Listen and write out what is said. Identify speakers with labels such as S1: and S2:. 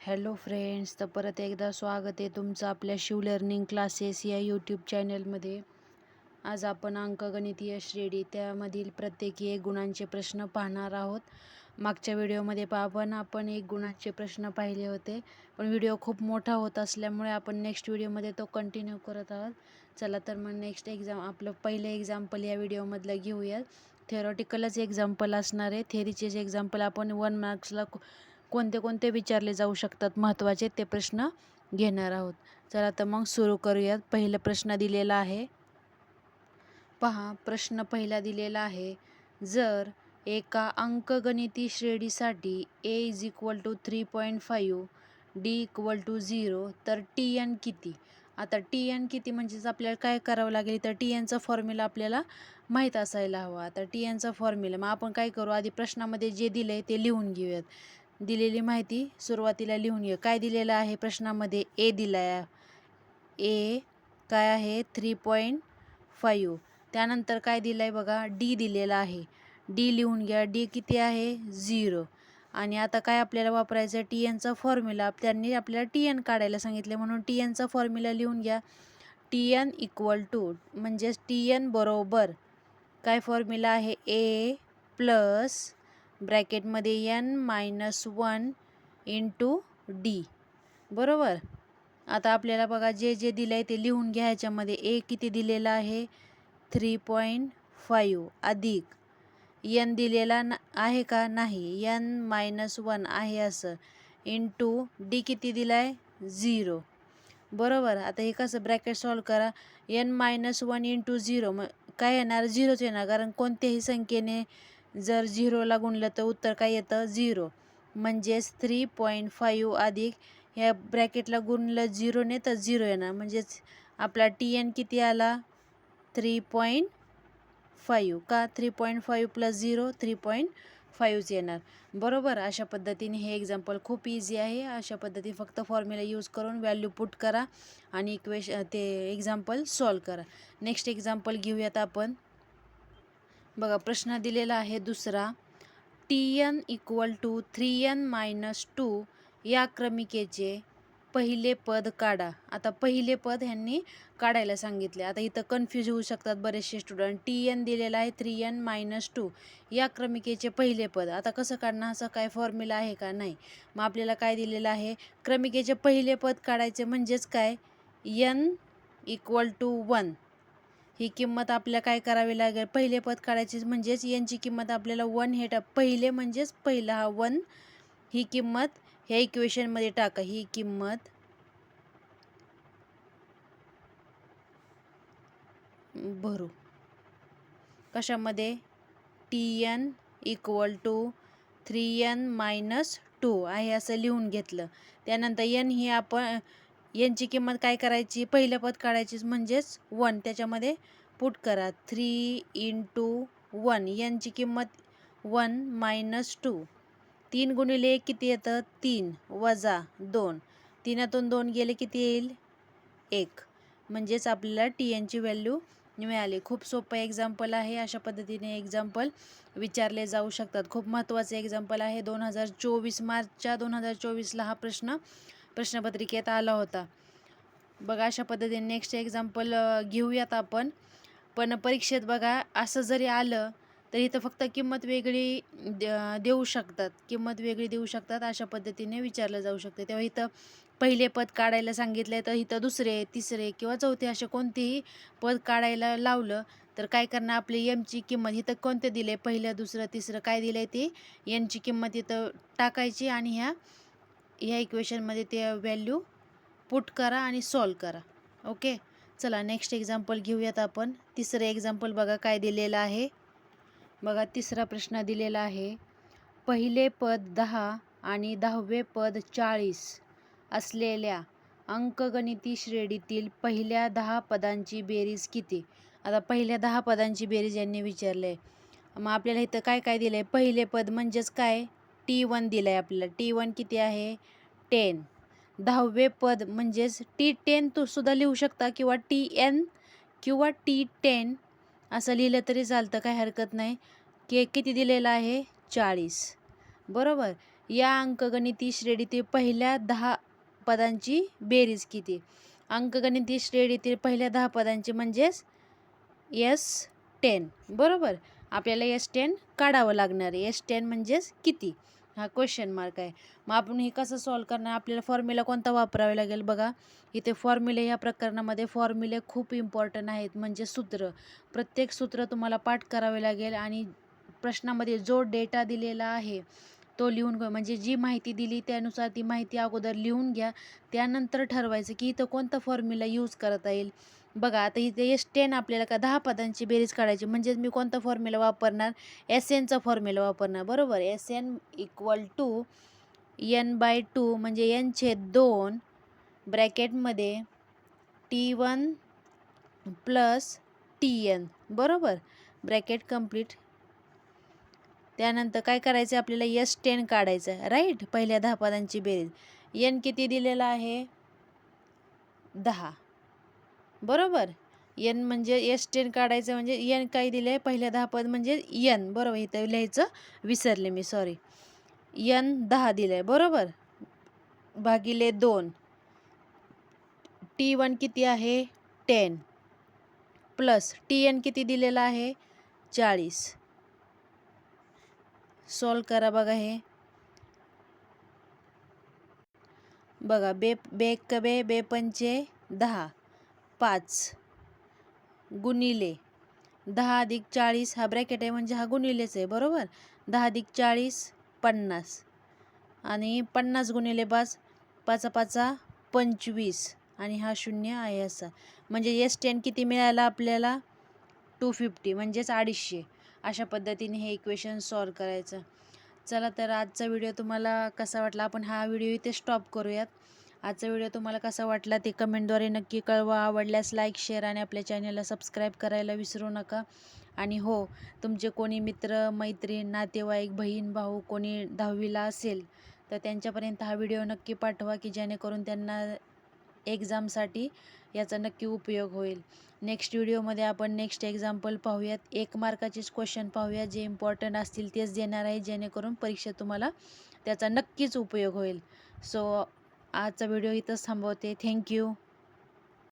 S1: Hello friends तर परत एकदा स्वागत आहे तुमचं आपल्या शिव लर्निंग क्लासेस या यूट्यूब चॅनलमध्ये आज आपण अंकगणितीय श्रेणी त्यामधील प्रत्येकी एक गुणांचे प्रश्न पाहणार आहोत. मागच्या व्हिडिओमध्ये आपण आपण एक गुणांचे प्रश्न पाहिले होते पण व्हिडिओ खूप मोठा होत असल्यामुळे आपण नेक्स्ट व्हिडिओमध्ये तो कंटिन्यू करत आहोत. चला तर मग नेक्स्ट एक्झाम आपलं पहिलं एक्झाम्पल या व्हिडिओमधलं घेऊयात. थेरॉटिकलच एक्झाम्पल असणार आहे. थेरीचे जे एक्झाम्पल आपण वन मार्क्सला कोणते कोणते विचारले जाऊ शकतात? महत्त्वाचे ते प्रश्न घेणार आहोत. चला तर मग सुरू करूयात. पहिला प्रश्न दिलेला आहे. पहा प्रश्न पहिला दिलेला आहे. जर एका अंकगणिती श्रेणीसाठी A is equal to three point five D equal to zero तर टी एन किती? आता टी एन किती म्हणजेच आपल्याला काय करावं लागेल? तर टी एनचा फॉर्म्युला आपल्याला माहीत असायला हवा. आता टी एनचा फॉर्म्युला मग आपण काय करू? आधी प्रश्नामध्ये जे दिलं आहे ते लिहून घेऊयात. दिलेली माहिती सुरुवातीला लिहून घे. काय दिलेलं आहे? प्रश्नामध्ये ए दिला आहे ए काय आहे? Three point five. त्यानंतर काय दिलं आहे बघा? डी दिलेला आहे. डी लिहून घ्या. डी किती आहे? झिरो. आणि आता काय आपल्याला वापरायचं? टी एनचा फॉर्म्युला. त्यांनी आपल्याला टी एन काढायला सांगितले म्हणून टी एनचा फॉर्म्युला लिहून घ्या. टी एन इक्वल टू म्हणजेच टी एन बरोबर काय फॉर्म्युला आहे? A plus ब्रॅकेटमध्ये N minus one into D. बरोबर? आता आपल्याला बघा जे जे दिलं आहे ते लिहून घ्या ह्याच्यामध्ये ए किती दिलेला आहे? थ्री पॉईंट फाईव्ह अधिक. यन दिलेला ना आहे का? नाही. यन मायनस वन आहे असं. इंटू डी किती दिला आहे झिरो. बरोबर? आता हे कसं ब्रॅकेट सॉल्व करा. N minus one into zero मग काय येणार? झिरोच येणार कारण कोणत्याही संख्येने जर झिरोला गुणलं तर उत्तर काय येतं? झिरो. म्हणजेच थ्री पॉईंट फाईव्ह अधिक ह्या ब्रॅकेटला गुणलं झिरोने तर झिरो येणार. म्हणजेच आपला टी एन किती आला? थ्री पॉईंट फाईव्ह का? Three point five plus zero three point फाईव्हच येणार. बरोबर? अशा पद्धतीने हे एक्झाम्पल खूप इझी आहे. अशा पद्धतीने फक्त फॉर्म्युला यूज करून व्हॅल्यू पुट करा आणि इक्वेश ते एक्झाम्पल सॉल्व करा. नेक्स्ट एक्झाम्पल घेऊयात आपण. बघा प्रश्न दिलेला आहे दुसरा. T N equal to three N minus two या क्रमिकेचे पहिले पद काढा. आता पहिले पद ह्यांनी काढायला सांगितले. आता इथं कन्फ्यूज होऊ शकतात बरेचसे स्टुडंट टी एन दिलेला आहे थ्री एन मायनस टू या क्रमिकेचे पहिले पद. आता कसं काढणं असं काय फॉर्म्युला आहे का? नाही. मग आपल्याला काय दिलेलं आहे? क्रमिकेचे पहिले पद काढायचे म्हणजेच काय? एन इक्वल टू वन ही किंमत आपल्याला काय करावी लागेल? पहिले पद काढायची म्हणजेच यांची किंमत आपल्याला वन हे टाक पहिले म्हणजेच पहिला हा वन ही किंमत ह्या इक्वेशनमध्ये टाका. ही किंमत भरू. कशामध्ये? T N equal to three N minus two आहे असं लिहून घेतलं. त्यानंतर एन ही आपण यांची किंमत काय करायची? पहिलं पद काढायचीच म्हणजेच वन. त्याच्यामध्ये पुट करा. थ्री इंटू वन यांची किंमत वन मायनस टू तीन गुणिले एक किती येतं? तीन. वजा दोन. तीनातून दोन गेले किती येईल? एक. म्हणजेच आपल्याला टी एनची व्हॅल्यू मिळाली. खूप सोपं एक्झाम्पल आहे. अशा पद्धतीने एक्झाम्पल विचारले जाऊ शकतात. खूप महत्त्वाचे एक्झाम्पल आहे. दोन हजार चोवीस मार्चच्या दोन हजार चोवीसला हा प्रश्न प्रश्नपत्रिकेत आला होता. बघा अशा पद्धतीने नेक्स्ट एक्झाम्पल घेऊयात आपण. पण परीक्षेत बघा असं जरी आलं तर इथं फक्त किंमत वेगळी देऊ शकतात. किंमत वेगळी देऊ शकतात अशा पद्धतीने विचारलं जाऊ शकते. तेव्हा इथं पहिले पद काढायला सांगितले तर इथं दुसरे तिसरे किंवा चौथे असे कोणतेही पद काढायला लावलं तर काय करणं आपली एमची किंमत? इथं कोणते दिले पहिलं दुसरं तिसरं काय दिलं आहे ते एनची किंमत इथं टाकायची आणि ह्या ह्या इक्वेशनमध्ये ते व्हॅल्यू पुट करा आणि सॉल्व करा. ओके चला नेक्स्ट एक्झाम्पल घेऊयात आपण. तिसरं एक्झाम्पल बघा काय दिलेलं आहे. बघा तिसरा प्रश्न दिलेला आहे. पहिले पद दहा आणि दहावे पद चाळीस असलेल्या अंकगणिती श्रेणीतील पहिल्या दहा पदांची बेरीज किती? आता पहिल्या दहा पदांची बेरीज यांनी विचारलं आहे मग आपल्याला इथं काय काय दिलं आहे पहिले पद म्हणजेच काय? टी वन दिलं आहे आपल्याला. टी वन किती आहे? टेन दहावे पद म्हणजेच टी टेन तो सुद्धा लिहू शकता किंवा टी एन किंवा टी टेन असं लिहिलं तरी चालतं काय हरकत नाही. के किती दिलेलं आहे? चाळीस. बरोबर? या अंकगणिती श्रेणीतील पहिल्या दहा पदांची बेरीज किती? अंकगणिती श्रेणीतील पहिल्या दहा पदांची म्हणजेच एस टेन बरोबर? आपल्याला एस टेन काढावं लागणार. आहे एस टेन म्हणजेच किती? हा क्वेश्चन मार्क आहे. मग आपण हे कसं सॉल्व करणार? आपल्याला फॉर्म्युला कोणता वापरावे लागेल बघा? इथे फॉर्म्युले या प्रकरणामध्ये फॉर्म्युले खूप इम्पॉर्टंट आहेत म्हणजे सूत्र. प्रत्येक सूत्र तुम्हाला पाठ करावे लागेल आणि प्रश्नामध्ये जो डेटा दिलेला आहे तो लिहून घ्या. म्हणजे जी माहिती दिली त्यानुसार ती माहिती अगोदर लिहून घ्या. त्यानंतर ठरवायचं की इथं कोणता फॉर्म्युला यूज करता येईल. बघा आता इथे एस टेन आपल्याला का दहा पदांची बेरीज काढायची म्हणजेच मी कोणता फॉर्म्युला वापरणार? एस एनचा फॉर्म्युला वापरणार बरोबर? S N equal to N by two म्हणजे एन छेद दोन ब्रॅकेटमध्ये T one plus T N बरोबर? ब्रॅकेट कंप्लीट त्यानंतर काय करायचं? आहे आपल्याला एस टेन काढायचं आहे राईट पहिल्या दहा पदांची बेरीज. एन किती दिलेला आहे? दहा. बरोबर. एन म्हणजे एस टेन काढायचं म्हणजे एन काय दिलं आहे पहिल्या दहा पद म्हणजे एन बरोबर इथं लिहायचं विसरले मी सॉरी एन दहा दिलं आहे बरोबर? भागिले दोन. टी वन किती आहे? टेन प्लस टी एन किती दिलेला आहे? चाळीस. सॉल्व करा बघा हे. बघा बे बे बे बे पंचे दहा. पाच. गुणिले. दहा अधिक चाळीस हा ब्रॅकेट आहे म्हणजे हा गुणिलेच आहे बरोबर? दहा अधिक चाळीस पन्नास. आणि पन्नास गुणिले पाच पाचा पाचा पंचवीस. आणि हा शून्य आहे असा. म्हणजे एस टेन किती मिळाला आपल्याला? टू फिफ्टी म्हणजेच अडीचशे. अशा पद्धतीने हे इक्वेशन सॉल्व करायचं. चला तर आजचा व्हिडिओ तुम्हाला कसा वाटला? आपण हा व्हिडिओ इथे स्टॉप करूयात. आजचा व्हिडिओ तुम्हाला कसा वाटला ते कमेंटद्वारे नक्की कळवा. आवडल्यास लाईक शेअर आणि आपल्या चॅनलला सबस्क्राईब करायला विसरू नका. आणि हो तुमचे कोणी मित्र मैत्रीण नातेवाईक बहीण भाऊ कोणी दहावीला असेल तर त्यांच्यापर्यंत हा व्हिडिओ नक्की पाठवा की जेणेकरून त्यांना एक्झामसाठी याचा नक्की उपयोग होईल. नेक्स्ट व्हिडिओमध्ये आपण नेक्स्ट एक्झाम्पल पाहूयात. एक मार्काचेच क्वेश्चन पाहूया. जे इम्पॉर्टंट असतील तेच देणार आहे. जेणेकरून परीक्षेत तुम्हाला त्याचा नक्कीच उपयोग होईल. सो आजचा व्हिडिओ इथंच थांबवते. थँक्यू